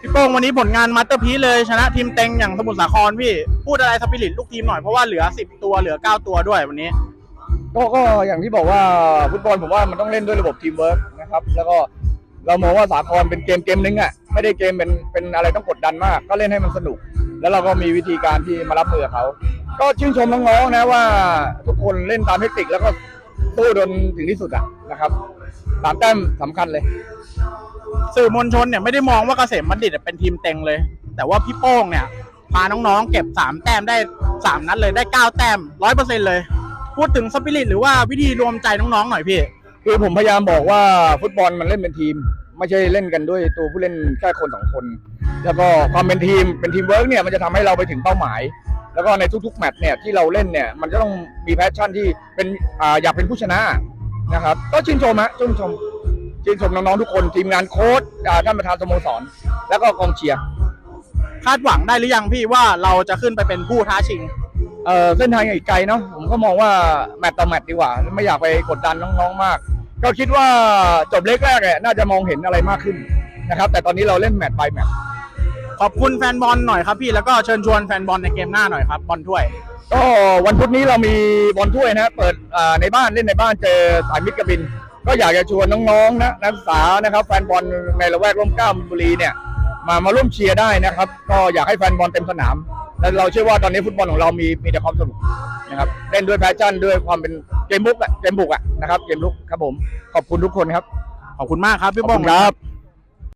พี่โป้งวันนี้ผลงานมาสเตอร์พีซเลยชนะทีมเต็งอย่างสมุทรสาครพี่ พูดอะไรสปิริตลูกทีมหน่อยเพราะว่าเหลือ 10 ตัวเหลือ 9 ตัวด้วยวันนี้ ก็ก็อย่างที่บอกว่าฟุตบอลผมว่ามันต้องเล่นด้วยระบบทีมเวิร์กนะครับ แล้วก็เรามองว่าสาครเป็นเกมเกมนึงอะไม่ได้เกมเป็นเป็นอะไรต้องกดดันมาก ก็เล่นให้มันสนุก แล้วเราก็มีวิธีการที่มารับมือเขา ก็ชื่นชมน้องๆนะว่าทุกคนเล่นตามเทคนิคแล้วก็สู้จนถึงที่สุดอะนะครับสามแต้มสำคัญเลย สื่อมวลชนเนี่ยไม่ได้มองว่าเกษมบัณฑิตเป็นทีมเต็งเลย แต่ว่าพี่โป้งเนี่ยพาน้องๆเก็บ3แต้มได้3นัดเลยได้9แต้ม100%เลย พูดถึงสปิริตหรือว่าวิธีรวมใจน้องๆหน่อยพี่ คือผมพยายามบอกว่าฟุตบอลมันเล่นเป็นทีม ไม่ใช่เล่นกันด้วยตัวผู้เล่นแค่คนสองคน แล้วก็ความเป็นทีมเป็นทีมเวิร์กเนี่ยมันจะทำให้เราไปถึงเป้าหมาย แล้วก็ในทุกๆแมตช์เนี่ยที่เราเล่นเนี่ยมันจะต้องมีแพชชั่นที่เป็นออยากเป็นผู้ชนะนะครับก็ชื่นชมฮะชื่นชม ชื่นชมน้องๆทุกคนทีมงานโค้ชอ่าท่านประธานสโมสร แล้วก็กองเชียร์คาดหวังได้หรือยังพี่ว่าเราจะขึ้นไปเป็นผู้ท้าชิง เอ่อเส้นทางยังอีกไกลเนาะผมก็มองว่าแมตต์ต่อแมตต์ดีกว่า ไม่อยากไปกดดันน้องๆมาก ก็คิดว่าจบเล็กแรกเนี่ยน่าจะมองเห็นอะไรมากขึ้นนะครับ แต่ตอนนี้เราเล่นแมตต์ไปแมตต์ขอบคุณแฟนบอลหน่อยครับพี่แล้วก็เชิญชวนแฟนบอลในเกมหน้าหน่อยครับบอลถ้วย ก็วันพุธนี้เรามีบอลถ้วยนะเปิดอ่าในบ้านเล่นในบ้านเจอสายมิตรกบิน ก็อยากจะชวนน้องๆนะนักศึกษานะครับ แฟนบอลในละแวกร่มเกล้ามินบุรีเนี่ยมามาร่วมเชียร์ได้นะครับ ก็อยากให้แฟนบอลเต็มสนาม และเราเชื่อว่าตอนนี้ฟุตบอลของเรามีมีแต่ความสนุกนะครับเล่นด้วยแพชชั่นด้วยความเป็นเกมบุกอะเกมบุกอะนะครับเกมลุกครับผมขอบคุณทุกคนครับ ขอบคุณมากครับขพี่อบโป้คุงณครับ